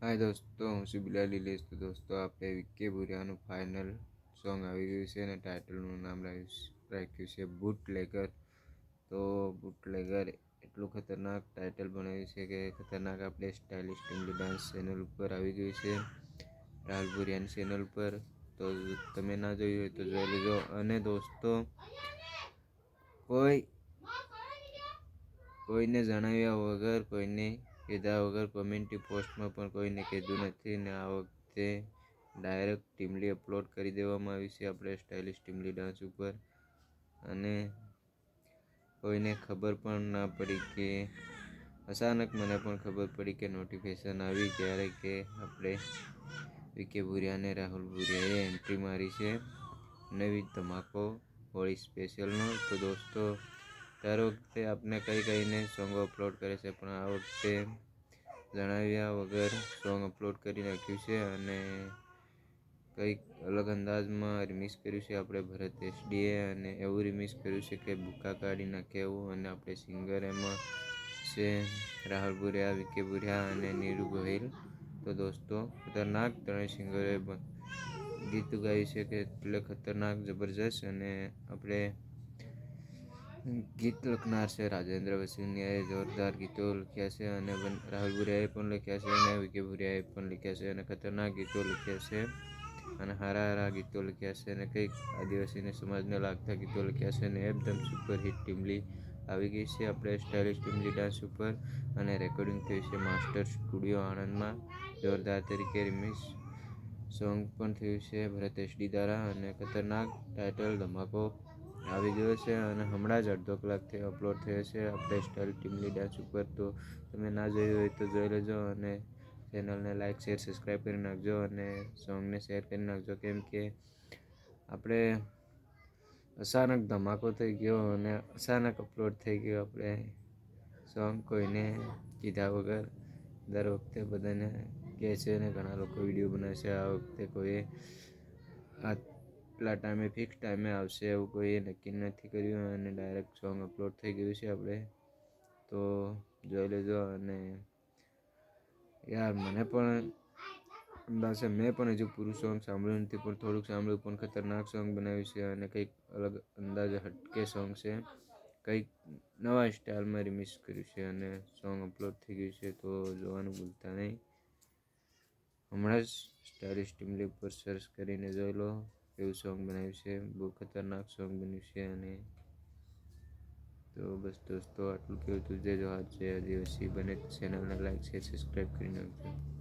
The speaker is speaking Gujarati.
હાય દોસ્તો, હું છું બિલાલ લીલેશ. તો દોસ્તો, આપણે વિકે ભુરિયાનું ફાઇનલ સોંગ આવી ગયું છે અને ટાઇટલનું નામ રાખ્યું છે બુટ લેગર તો બુટ લેગર એટલું ખતરનાક ટાઇટલ બનાવ્યું છે કે ખતરનાક આપણે સ્ટાઇલિશ ટીમલી ડાન્સ ચેનલ ઉપર આવી ગયું છે. રાહુલ ભુરિયાની ચેનલ પર તો તમે ના જોયું હોય તો જોઈ લેજો. અને દોસ્તો, કોઈ કોઈને જણાવ્યા વગર કોઈને કીધા વગર કોમેન્ટી પોસ્ટમાં પણ કોઈને કીધું નથી ને આ વખતે ડાયરેક્ટ ટીમલી અપલોડ કરી દેવામાં આવી છે આપણે સ્ટાઇલિશ ટીમલી ડાન્સ ઉપર. અને કોઈને ખબર પણ ના પડી કે, અચાનક મને પણ ખબર પડી કે નોટિફિકેશન આવી ત્યારે કે આપણે વિકે ભુરિયા અને રાહુલ ભુરિયાએ એન્ટ્રી મારી છે. નવી ધમાકો, હોળી સ્પેશિયલનો તો દોસ્તો દર વખતે આપણે કંઈ કહીને સોંગો અપલોડ કરે છે, પણ આ વખતે જણાવ્યા વગર સોંગ અપલોડ કરી નાખ્યું છે અને કંઈક અલગ અંદાજમાં રિમિક્સ કર્યું છે આપણે ભરત એસડીએ અને એવું રિમિક્સ કર્યું છે કે ભૂકા કાઢી નાખે એવું અને આપણે સિંગર એમાં છે રાહુલ ભુરિયા વિકે ભુરિયા અને નીરુ ગોહિલ. તો દોસ્તો, ખતરનાક ત્રણેય સિંગરોએ ગીત ગાયું છે કે એટલે ખતરનાક, જબરજસ્ત અને આપણે ગીત લખનાર છે રાજેન્દ્ર વસુનિયાએ જોરદાર ગીતો લખ્યા છે અને રાહુલ ભુરિયાએ પણ લખ્યા છે અને વિકે ભુરિયાએ પણ લખ્યા છે અને ખતરનાક ગીતો લખ્યા છે અને હારા હારા ગીતો લખ્યા છે અને કંઈક આદિવાસીને સમાજને લાગતા ગીતો લખ્યા છે અને એકદમ સુપર હિટ ટીમલી આવી ગઈ છે. આપણે સ્ટાઇલિશ ટીમલી ડાન્સ ઉપર અને રેકોર્ડિંગ થયું છે માસ્ટર સ્ટુડિયો આણંદમાં. જોરદાર તરીકે રિમિક્સ સોંગ પણ થયું છે. ભરત એસડી દ્વારા અને ખતરનાક ટાઇટલ ધમાકો આવી ગયો છે અને હમણાં જ અડધો કલાકથી અપલોડ થયો છે. આપણે સ્ટાઇલ ટીમલી ડાન્સ ઉપર. તો તમે ના જોયું હોય તો જોઈ લેજો અને ચેનલને લાઇક શેર સબસ્ક્રાઈબ કરી નાખજો અને સોંગને શેર કરી નાખજો. કેમ કે આપણે અચાનક ધમાકો થઈ ગયો અને અચાનક અપલોડ થઈ ગયો આપણે સોંગ કોઈને કીધા વગર. દર વખતે બધાને કહે છે અને ઘણા લોકો વીડિયો બનાવે છે. આ વખતે કોઈ આટલા ટાઈમે ફિક્સ ટાઈમે આવશે એવું કોઈએ નક્કી નથી કર્યું અને ડાયરેક્ટ સોંગ અપલોડ થઈ ગયું છે આપણે. તો જોઈ લેજો અને યાર મને પણ અંદાજે મેં પણ હજુ પૂરું સોંગ સાંભળ્યું નથી, પણ થોડુંક સાંભળ્યું, પણ ખતરનાક સોંગ બનાવ્યું છે અને કંઈક અલગ અંદાજે હટકે સોંગ છે. કંઈક નવા સ્ટાઇલમાં રિમિક્સ કર્યું છે અને સોંગ અપલોડ થઈ ગયું છે, તો જોવાનું ભૂલતા નહીં. હમણાં જ સ્ટાઇલિશ ટીમલી ઉપર સર્ચ કરીને જોઈ લો. એવું સોંગ બનાવ્યું છે. બહુ ખતરનાક સોંગ બન્યું છે અને તો બસ દોસ્તો, આટલું કેવું તું જે જો આજે આદિવાસી બને ચેનલને લાઈક છે સબસ્ક્રાઈબ કરી નાખજો